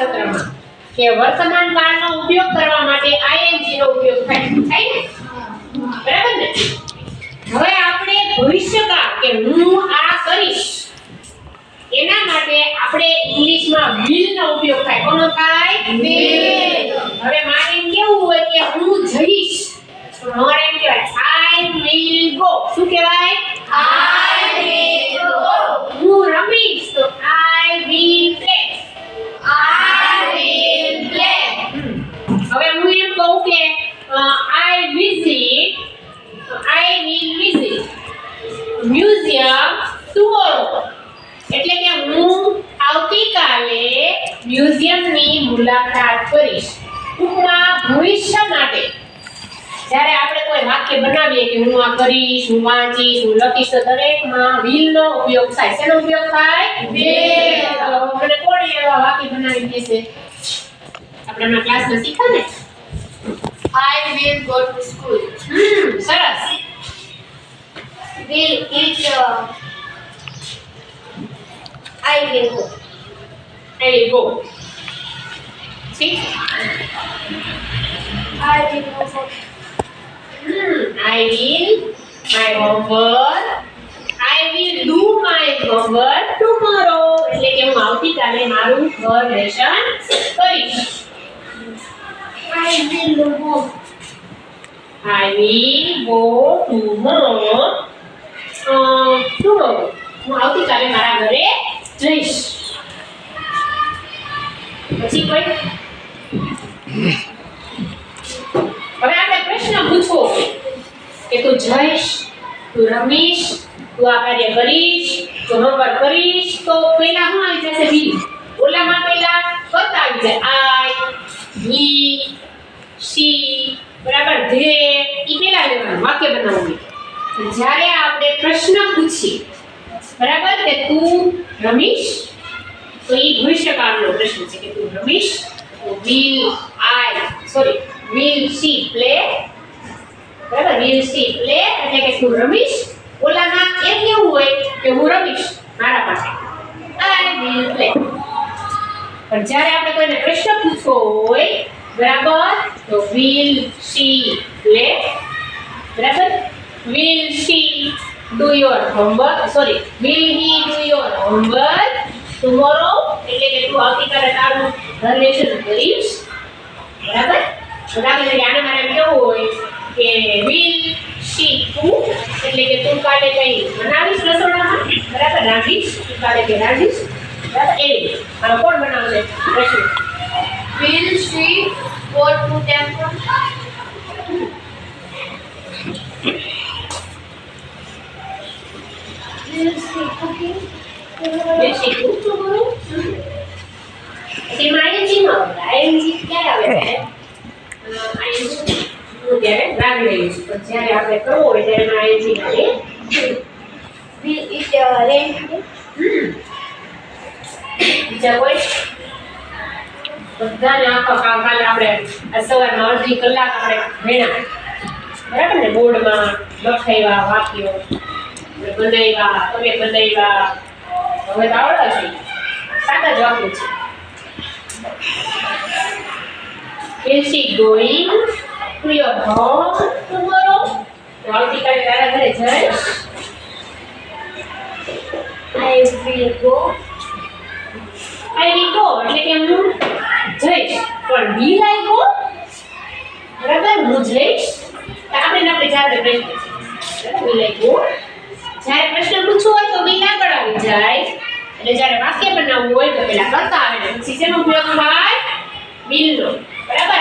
સત્રમાં, કે વર્તમાન કાળનો ઉપયોગ કરવા માટે આઈએનજી નો ઉપયોગ થાય. થાય બરાબર ને? હવે આપણે ભવિષ્યકાળ, કે હું આ કરીશ, એના માટે આપણે ઇંગ્લિશમાં will નો ઉપયોગ થાય. કોનો થાય? Will. મ્યુઝિયમની મુલાકાત કરીશ. ટૂંકમાં ભવિષ્ય માટે. જ્યારે આપણે કોઈ વાક્ય બનાવીએ કે હું આ કરીશ હું વાંચીશ હું લખીશ તો દરેકમાં will નો ઉપયોગ થાય. શેનો ઉપયોગ થાય? તો કોણ એવા વાક્ય બનાવી દેશે આપણે હમણાં ક્લાસમાં શીખ્યા ને? I will go to school. હમ સરસ. Will eat. Uh, I will go. I will go See? I did go. Hmm, I will my homework. I will do my homework tomorrow. એટલે કે હું આવતીકાલે મારું ઘર લેશન કરીશ. I will go home. I will go tomorrow. Uh, tomorrow. હું આવતીકાલે મારા ઘરે જઈશ. કોઈ? હવે આપણે પ્રશ્ન પૂછવો કે તું જઈશ, તું રમીશ, તું આ કાર્ય કરીશ, તું હોમવર્ક કરીશ, તો પહેલા શું આવી જશે બી? ઓલામાં પહેલા કરતા આવી જાય. આઈ વી સી, બરાબર, ધે એ પહેલા લેવાનું, વાક્ય બનાવવું. જ્યારે આપણે પ્રશ્ન પૂછીએ, બરાબર, કે તું રમીશ તો એ ભવિષ્યકાળનો પ્રશ્ન છે કે તું રમીશ will I sorry will she play બરાબર will she play એટલે કે તું રમીશ ઓલાના એમ કેવું હોય કે હું રમીશ મારા પાસે I will play પણ જ્યારે આપણે કોઈને પ્રશ્ન પૂછવો હોય બરાબર તો will she play બરાબર will she do your homework sorry will he do your homework tomorrow એટલે કે તું આવતીકાલે તારું ઘર લેશન કરીશ. બરાબર? દાખલા આને મારે કેવું હોય કે વિલ શી તું એટલે કે તું કાલે કંઈ બનાવીશ રસોડામાં? બરાબર? રાંધીશ? તું કાલે કંઈ રાંધીશ? બરાબર? એવી રીતે. હવે કોણ બનાવશે? પ્રશ્ન. Will she go to temple? Will she cooking? માં છે હું ત્યારે લાગી રહી છું પણ જ્યારે આપણે કરવો હોય ત્યારે એમાં today? બીજા કોઈ બધાને આખો આપણે સવારમાં અડધી કલાક આપણે ભેણા બરાબર ને બોર્ડમાં લખાવ્યા, વાક્યો બનાવ્યા, તમે બનાવ્યા હવે તો આવડે છે. સાદા જ વાક્યો છે. Is she going to your home tomorrow? તો આવતીકાલે તારા ઘરે જઈશ. I will go. I will go એટલે કે હું જઈશ. પણ will I go? બરાબર, હું જઈશ. આપણે આપણે જાતે પ્રશ્ન will I go? જ્યારે પ્રશ્ન પૂછવો હોય તો will આગળ આવી જાય. એટલે જ્યારે વાક્ય બનાવવું હોય તો પેલા કરતા આવે ને પછી શેનો ઉપયોગ થાય બિલનો. બરાબર?